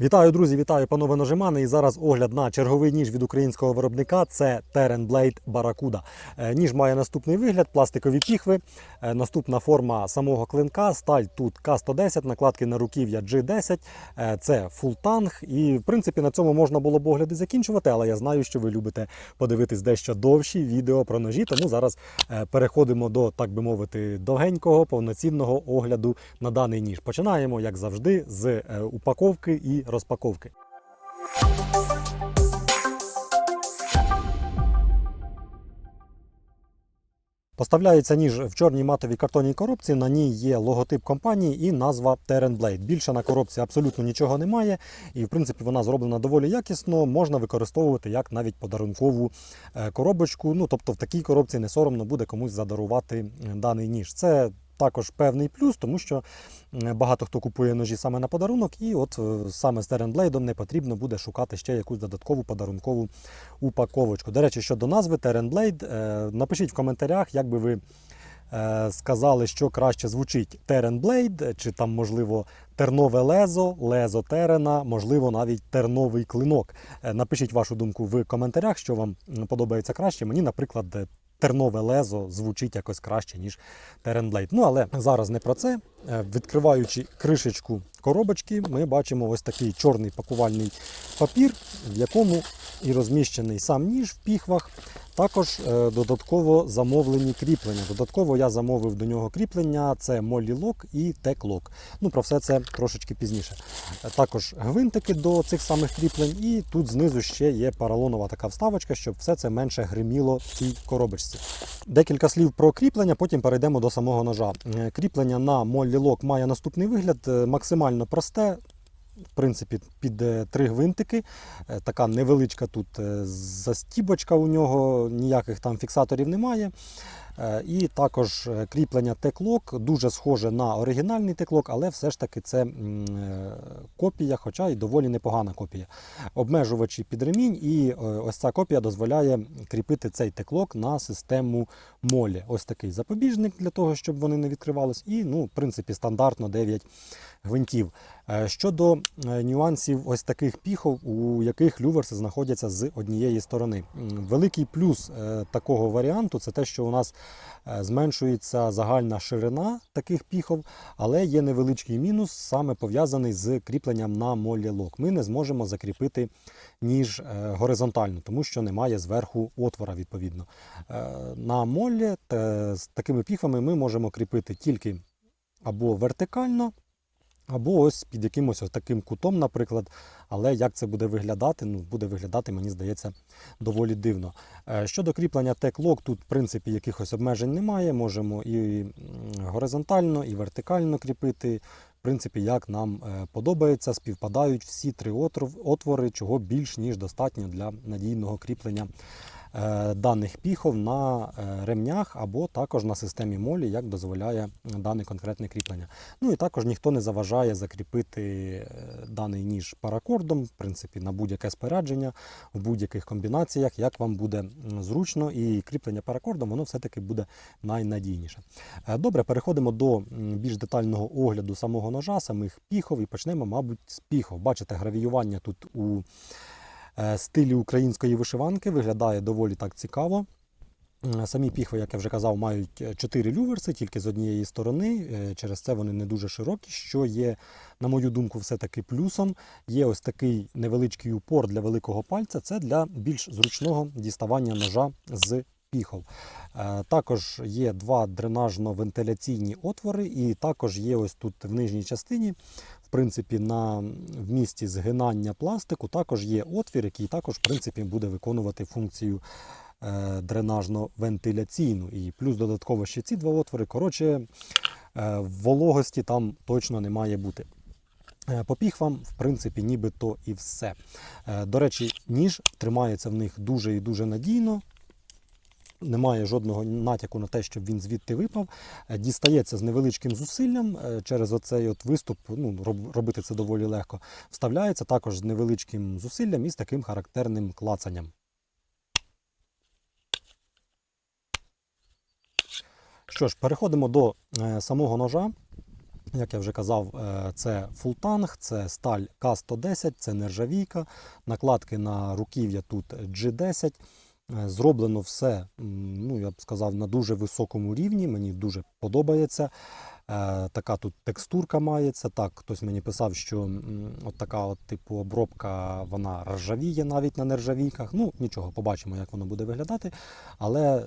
Вітаю, друзі! Вітаю, панове ножимани. І зараз огляд на черговий ніж від українського виробника. Це Terran Blade Barracuda. Е, Ніж має наступний вигляд: пластикові піхви, е, наступна форма самого клинка, сталь тут К110, накладки на руків'я G10. Е, Це фултанг. І в принципі на цьому можна було б огляди закінчувати, але я знаю, що ви любите подивитись дещо довші відео про ножі. Тому зараз переходимо до, так би мовити, довгенького повноцінного огляду на даний ніж. Починаємо, як завжди, з упаковки і розпаковки. Поставляється ніж в чорній матовій картонній коробці. На ній є логотип компанії і назва Terran Blade. Більше на коробці абсолютно нічого немає. І в принципі вона зроблена доволі якісно. Можна використовувати як навіть подарункову е, коробочку. Ну тобто в такій коробці не соромно буде комусь задарувати е, даний ніж. Це також певний плюс, тому що багато хто купує ножі саме на подарунок, і от е, саме з Blade не потрібно буде шукати ще якусь додаткову подарункову упаковочку. До речі, щодо назви е, напишіть в коментарях, як би ви е, сказали, що краще звучить Blade, чи там, можливо, тернове лезо, лезо терена, можливо, навіть терновий клинок. Е, Напишіть вашу думку в коментарях, що вам подобається краще. Мені, наприклад, тернове лезо звучить якось краще, ніж Blade. Ну, але зараз не про це. Е, Відкриваючи кришечку коробочки, ми бачимо ось такий чорний пакувальний папір, в якому і розміщений сам ніж в піхвах. Також е, додатково замовлені кріплення. Додатково я замовив до нього кріплення: це Lock і Lock. Ну про все це трошечки пізніше. Е, Також гвинтики до цих самих кріплень, і тут знизу ще є поролонова така вставочка, щоб все це менше гриміло в цій коробочці. Декілька слів про кріплення, потім перейдемо до самого ножа. Е, Кріплення на Lock має наступний вигляд, е, максимально просте. В принципі, під три гвинтики. Е, Така невеличка тут е, застібочка у нього, ніяких там фіксаторів немає. Е, І також е, кріплення теклок дуже схоже на оригінальний теклок, але все ж таки це е, копія, хоча й доволі непогана копія. Обмежувачі під ремінь, і ось ця копія дозволяє кріпити цей теклок на систему молі. Ось такий запобіжник для того, щоб вони не відкривались. І, ну, в принципі, стандартно 9 гвинтів. Е, Щодо е, нюансів ось таких піхов, у яких люверси знаходяться з однієї сторони. Великий плюс е, такого варіанту це те, що у нас зменшується загальна ширина таких піхов, але є невеличкий мінус, саме пов'язаний з кріпленням на молі лок. Ми не зможемо закріпити ніж горизонтально, тому що немає зверху отвора відповідно. На молі з такими піхвами ми можемо кріпити тільки або вертикально, або ось під якимось ось таким кутом, наприклад. Але як це буде виглядати? Ну, буде виглядати, мені здається, доволі дивно. Е, Щодо кріплення теклок, тут, в принципі, якихось обмежень немає. Можемо і горизонтально, і вертикально кріпити. В принципі, як нам е, подобається, співпадають всі три отвори, чого більш ніж достатньо для надійного кріплення даних піхов на е, ремнях або також на системі молі, як дозволяє дане конкретне кріплення. Ну і також ніхто не заважає закріпити е, даний ніж паракордом, в принципі, на будь-яке спорядження, в будь-яких комбінаціях, як вам буде зручно, і кріплення паракордом воно все-таки буде найнадійніше. Е, Добре, переходимо до більш детального огляду самого ножа, самих піхов, і почнемо, мабуть, з піхов. Бачите, гравіювання тут у е, стилі української вишиванки виглядає доволі так цікаво. Самі піхви, як я вже казав, мають е, чотири люверси тільки з однієї сторони. Е, Через це вони не дуже широкі, що є, на мою думку, все-таки плюсом. Є ось такий невеличкий упор для великого пальця. Це для більш зручного діставання ножа з піхов. Е, Також є два дренажно-вентиляційні отвори, і також є ось тут в нижній частині. Принципі, на в місці згинання пластику також є отвір, який також в принципі, буде виконувати функцію е, дренажно-вентиляційну. І плюс додатково ще ці два отвори. Коротше, е, вологості там точно не має бути. Е, По піхвам, в принципі, нібито і все. До речі, ніж тримається в них дуже і дуже надійно. Немає жодного натяку на те, щоб він звідти випав. Е, Дістається з невеличким зусиллям е, через оцей от виступ. Ну, робити це доволі легко. Вставляється також з невеличким зусиллям і з таким характерним клацанням. Що ж, переходимо до е, самого ножа. Як я вже казав, це фултанг, це сталь К110, це нержавійка, накладки на руків'я тут G10. Е, Зроблено все, ну я б сказав, на дуже високому рівні. Мені дуже подобається. Е, Така тут текстурка мається. Так, хтось мені писав, що от така от типу обробка вона ржавіє навіть на нержавійках. Ну нічого, побачимо, як воно буде виглядати. Але е,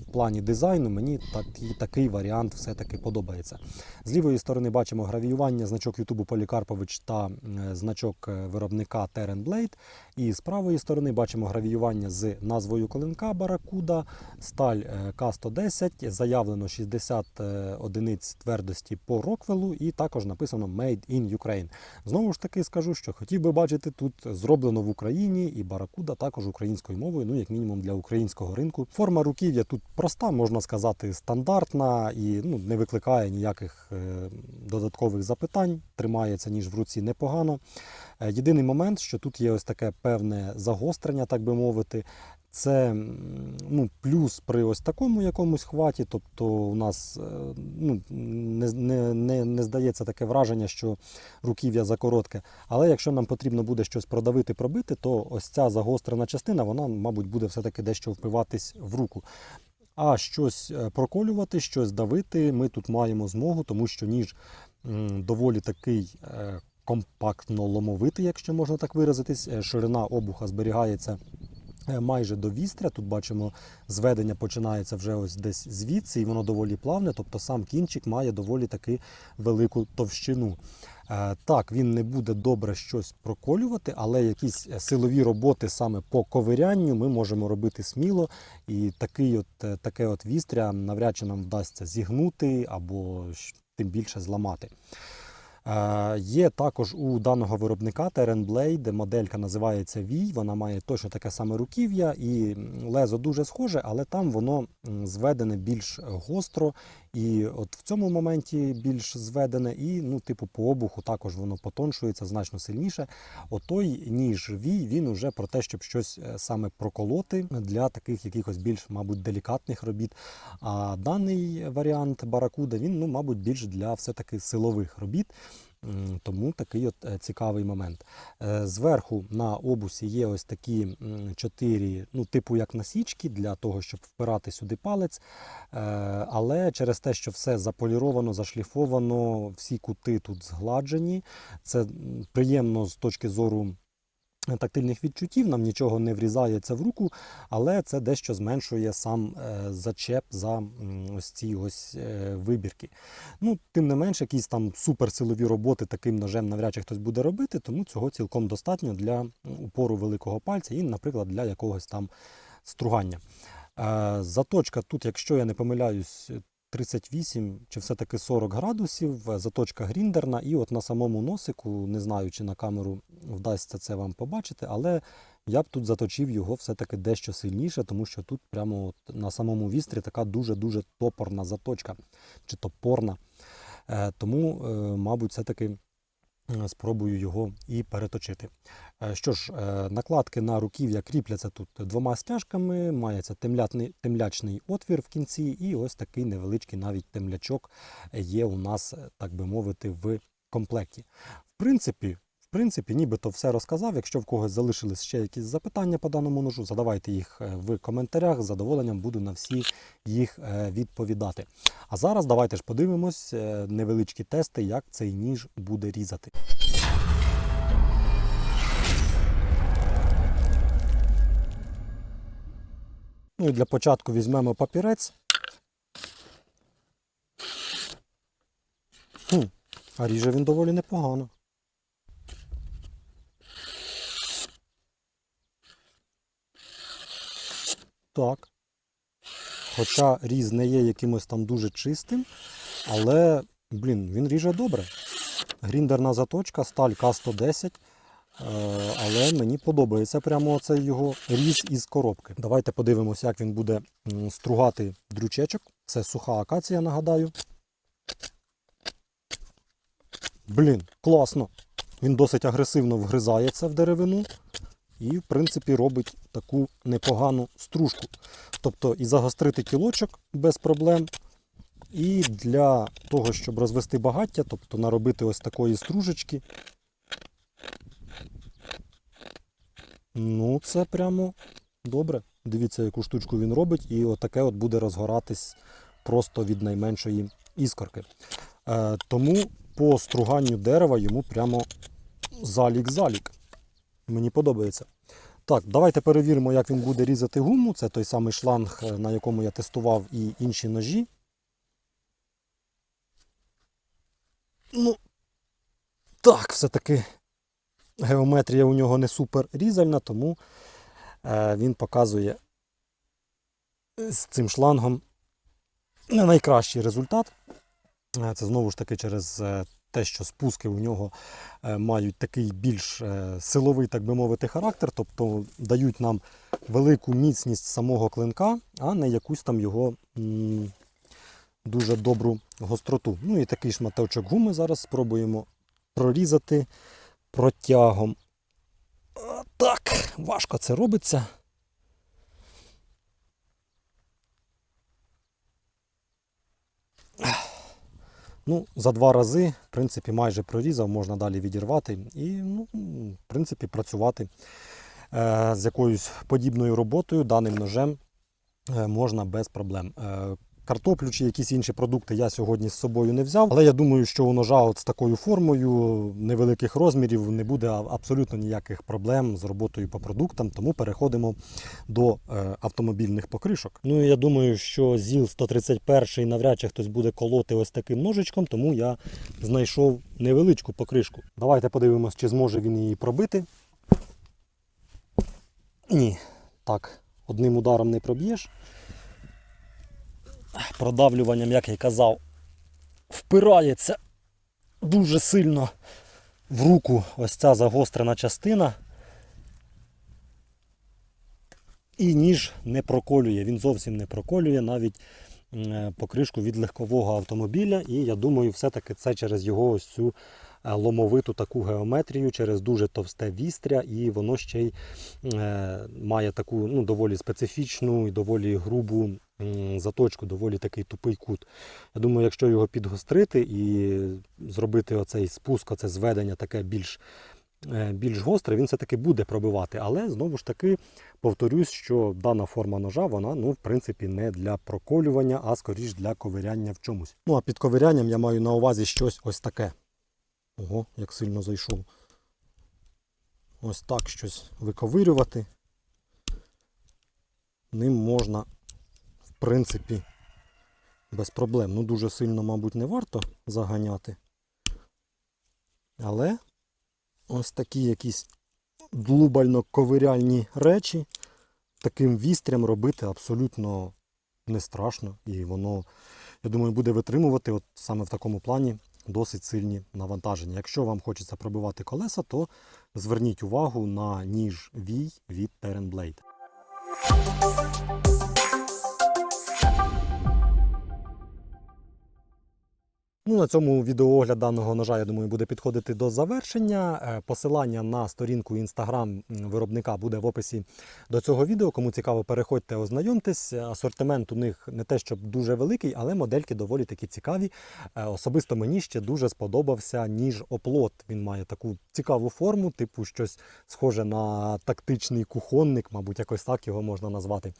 в плані дизайну мені такий, такий варіант все-таки подобається. З лівої сторони бачимо гравіювання, значок Ютубу Полікарпович та значок е, виробника Blade. І з правої сторони бачимо гравіювання з назвою колинка Баракуда, сталь е, К110, заявлено 60 е, одиниць твердості по Роквелу, і також написано Made in Ukraine. Знову ж таки скажу, що хотів би бачити тут зроблено в Україні, і Баракуда також українською мовою, ну як мінімум для українського ринку. Форма руків'я тут проста, можна сказати, стандартна і ну, не викликає ніяких е, додаткових запитань. Тримається ніж в руці непогано. Єдиний момент, що тут є ось таке певне загострення, так би мовити. Це ну, плюс при ось такому якомусь хваті. Тобто у нас е, ну, не, не, не, не здається таке враження, що руків'я закоротке. Але якщо нам потрібно буде щось продавити, пробити, то ось ця загострена частина, вона, мабуть, буде все-таки дещо впиватись в руку. А щось е, проколювати, щось давити, ми тут маємо змогу, тому що ніж доволі такий е, компактно ломовитий, якщо можна так виразитись. Ширина обуха зберігається майже до вістря. Тут бачимо, зведення починається вже ось десь звідси, і воно доволі плавне, тобто сам кінчик має доволі таки велику товщину. Е, Так, він не буде добре щось проколювати, але якісь е, силові роботи саме по ковирянню ми можемо робити сміло. І такий от, е, таке от вістря навряд чи нам вдасться зігнути або тим більше зламати. Є також у даного виробника Terran Blade, моделька називається Вій, вона має точно таке саме руків'я і лезо дуже схоже, але там воно зведене більш гостро. І от в цьому моменті більш зведене, і ну, типу, по обуху також воно потоншується значно сильніше. Отой ніж вій, він уже про те, щоб щось е, саме проколоти для таких якихось більш, мабуть, делікатних робіт. А даний варіант Баракуда, він, ну, мабуть, більш для все-таки силових робіт. Тому такий от е, цікавий момент. Е, Зверху на обусі є ось такі чотири, ну, типу як насічки для того, щоб впирати сюди палець. Е, Але через те, що все заполіровано, зашліфовано, всі кути тут згладжені. Це приємно з точки зору тактильних відчуттів, нам нічого не врізається в руку, але це дещо зменшує сам е, зачеп за ось ці ось е, вибірки. Ну, тим не менш, якісь там суперсилові роботи таким ножем навряд чи хтось буде робити, тому цього цілком достатньо для упору великого пальця і, наприклад, для якогось там стругання. Е, Заточка тут, якщо я не помиляюсь, 38 чи все-таки 40 градусів, е, заточка гріндерна, і от на самому носику, не знаю, чи на камеру вдасться це вам побачити, але я б тут заточив його все-таки дещо сильніше, тому що тут прямо от на самому вістрі така дуже-дуже топорна заточка чи топорна. Е, Тому, е, мабуть, все-таки спробую його і переточити. Е, Що ж, е, накладки на руків'я кріпляться тут двома стяжками, мається темлятний, темлячний отвір в кінці, і ось такий невеличкий навіть темлячок є у нас, е, так би мовити, в комплекті. В принципі, принципі, нібито все розказав. Якщо в когось залишились ще якісь запитання по даному ножу, задавайте їх е, в коментарях. З задоволенням буду на всі їх е, відповідати. А зараз давайте ж подивимось е, невеличкі тести, як цей ніж буде різати. Ну і для початку візьмемо папірець. Хм, а ріже він доволі непогано. Так. Хоча різ не є якимось там дуже чистим, але, блін, він ріже добре. Гріндерна заточка, сталь К110. Е, Але мені подобається прямо оцей його різ із коробки. Давайте подивимося, як він буде стругати дрючечок. Це суха акація, нагадаю. Блін, класно. Він досить агресивно вгризається в деревину і, в принципі, робить таку непогану стружку. Тобто і загострити кілочок без проблем, І для того, щоб розвести багаття, тобто наробити ось такої стружечки. Ну, це прямо добре. Дивіться, яку штучку він робить, і отаке от буде розгоратись просто від найменшої іскорки. Е, тому по струганню дерева йому прямо залік-залік. Мені подобається. Так, давайте перевіримо, як він буде різати гуму. Це той самий шланг, е, на якому я тестував і інші ножі. Ну, так, все-таки геометрія у нього не супер різальна, тому е, він показує з цим шлангом не найкращий результат. Е, Це знову ж таки через те, що спуски у нього е, мають такий більш е, силовий, так би мовити, характер, тобто дають нам велику міцність самого клинка, а не якусь там його дуже добру гостроту. Ну і такий шматочок гуми зараз спробуємо прорізати протягом. Так, важко це робиться. Ну, за два рази, в принципі, майже прорізав, можна далі відірвати і, ну, в принципі, працювати е, з якоюсь подібною роботою даним ножем е, можна без проблем. Картоплю чи якісь інші продукти я сьогодні з собою не взяв, але я думаю, що у ножа от з такою формою невеликих розмірів не буде абсолютно ніяких проблем з роботою по продуктам, тому переходимо до е, автомобільних покришок. Ну я думаю, що ЗІЛ 131 навряд чи хтось буде колоти ось таким ножичком, тому я знайшов невеличку покришку. Давайте подивимось, чи зможе він її пробити. Ні, так, одним ударом не проб'єш продавлюванням, як я казав, впирається дуже сильно в руку ось ця загострена частина. І ніж не проколює, він зовсім не проколює навіть е, покришку від легкового автомобіля. І я думаю, все-таки це через його ось цю е, ломовиту таку геометрію, через дуже товсте вістря, і воно ще й е, має таку ну, доволі специфічну і доволі грубу заточку, доволі такий тупий кут. Я думаю, якщо його підгострити і зробити оцей спуск, оце зведення таке більш, е, більш гостре, він все-таки буде пробивати. Але знову ж таки повторюсь, що дана форма ножа, вона, ну, в принципі, не для проколювання, а скоріш для ковиряння в чомусь. Ну, а під ковирянням я маю на увазі щось ось таке. Ого, як сильно зайшов. Ось так щось виковирювати. Ним можна, принципі, без проблем. Ну, дуже сильно, мабуть, не варто заганяти. Але ось такі якісь длубально-ковиряльні речі таким вістрям робити абсолютно не страшно. І воно, я думаю, буде витримувати от саме в такому плані досить сильні навантаження. Якщо вам хочеться пробивати колеса, то зверніть увагу на ніж вій від Terran Blade. Ну, на цьому відеоогляд даного ножа, я думаю, буде підходити до завершення. Е, Посилання на сторінку Instagram виробника буде в описі до цього відео. Кому цікаво, переходьте, ознайомтесь. Асортимент у них не те, щоб дуже великий, але модельки доволі такі цікаві. Е, Особисто мені ще дуже сподобався ніж оплот. Він має таку цікаву форму, типу щось схоже на тактичний кухонник, мабуть, якось так його можна назвати.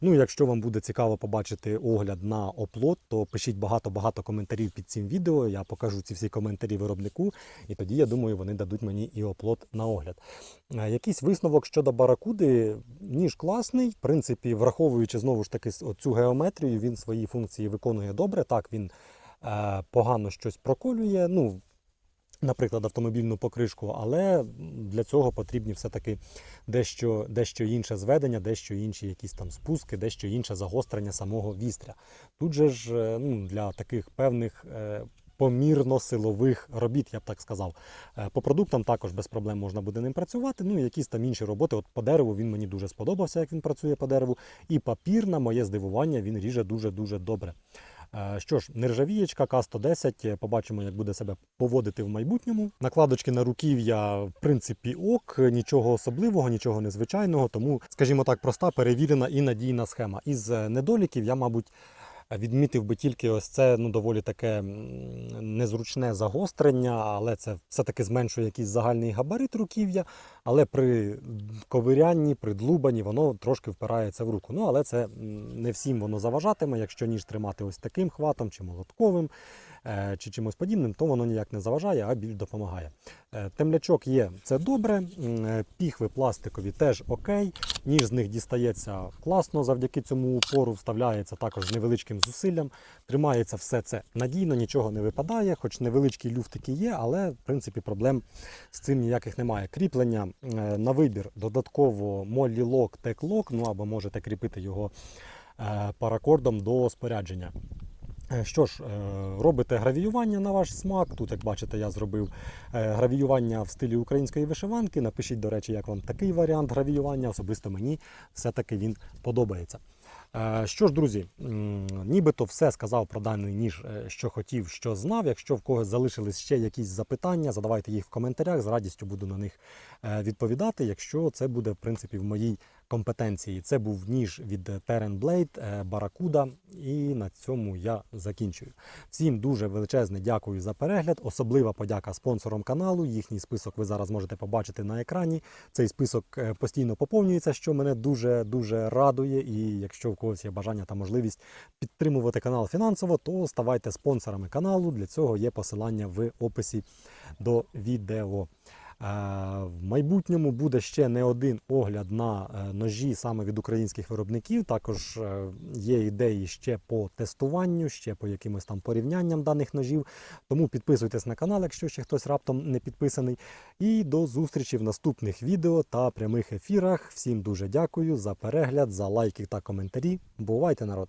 Ну, якщо вам буде цікаво побачити огляд на оплот, то пишіть багато-багато коментарів під цим відео. Я покажу ці всі коментарі виробнику, і тоді я думаю, вони дадуть мені і оплот на огляд. Е, Якийсь висновок щодо баракуди, ніж класний. В принципі, враховуючи знову ж таки цю геометрію, він свої функції виконує добре. Так, він е, погано щось проколює. Ну, Наприклад, автомобільну покришку, але для цього потрібні все-таки дещо, дещо інше зведення, дещо інші якісь там спуски, дещо інше загострення самого вістря. Тут же ж е, ну, для таких певних е, помірно-силових робіт, я б так сказав. Е, По продуктам також без проблем можна буде ним працювати. Ну якісь там інші роботи. От по дереву він мені дуже сподобався, як він працює по дереву. І папір, на моє здивування, він ріже дуже-дуже добре. Е, Що ж, нержавієчка К110, побачимо, як буде себе поводити в майбутньому. Накладочки на руків'я, в принципі, ок, нічого особливого, нічого незвичайного. Тому, скажімо так, проста, перевірена і надійна схема. Із е, недоліків я, мабуть, Е, Відмітив би тільки ось це ну, доволі таке незручне загострення, але це все-таки зменшує якийсь загальний габарит руків'я. Але при ковирянні, при длубанні воно трошки впирається в руку. Ну, але це не всім воно заважатиме. Якщо ніж тримати ось таким хватом чи молотковим, чи чимось подібним, то воно ніяк не заважає, а більш допомагає. Е, Темлячок є, це добре. Е, Піхви пластикові теж окей. Ніж з них дістається класно, завдяки цьому упору вставляється також з невеличким зусиллям. Тримається все це надійно, нічого не випадає, хоч невеличкі люфтики є, але в принципі проблем з цим ніяких немає. Кріплення е, на вибір додатково Tech Lock, ну або можете кріпити його е, паракордом до спорядження. Е, Що ж, е, робите гравіювання на ваш смак. Тут, як бачите, я зробив е, гравіювання в стилі української вишиванки. Напишіть, до речі, як вам такий варіант гравіювання. Особисто мені все-таки він подобається. Що ж, друзі, нібито все сказав про даний ніж, що хотів, що знав. Якщо в когось залишились ще якісь запитання, задавайте їх в коментарях. З радістю буду на них відповідати, якщо це буде в принципі в моїй компетенції. Це був ніж від Terran Blade е, Barracuda, і на цьому я закінчую. Всім дуже величезне дякую за перегляд. Особлива подяка спонсорам каналу. Їхній список ви зараз можете побачити на екрані. Цей список е, постійно поповнюється, що мене дуже дуже радує. І якщо в когось є бажання та можливість підтримувати канал фінансово, то ставайте спонсорами каналу. Для цього є посилання в описі до відео. В майбутньому буде ще не один огляд на е, ножі саме від українських виробників. Також е, є ідеї ще по тестуванню, ще по якимось там порівнянням даних ножів. Тому підписуйтесь на канал, якщо ще хтось раптом не підписаний. І до зустрічі в наступних відео та прямих ефірах. Всім дуже дякую за перегляд, за лайки та коментарі. Бувайте, народ!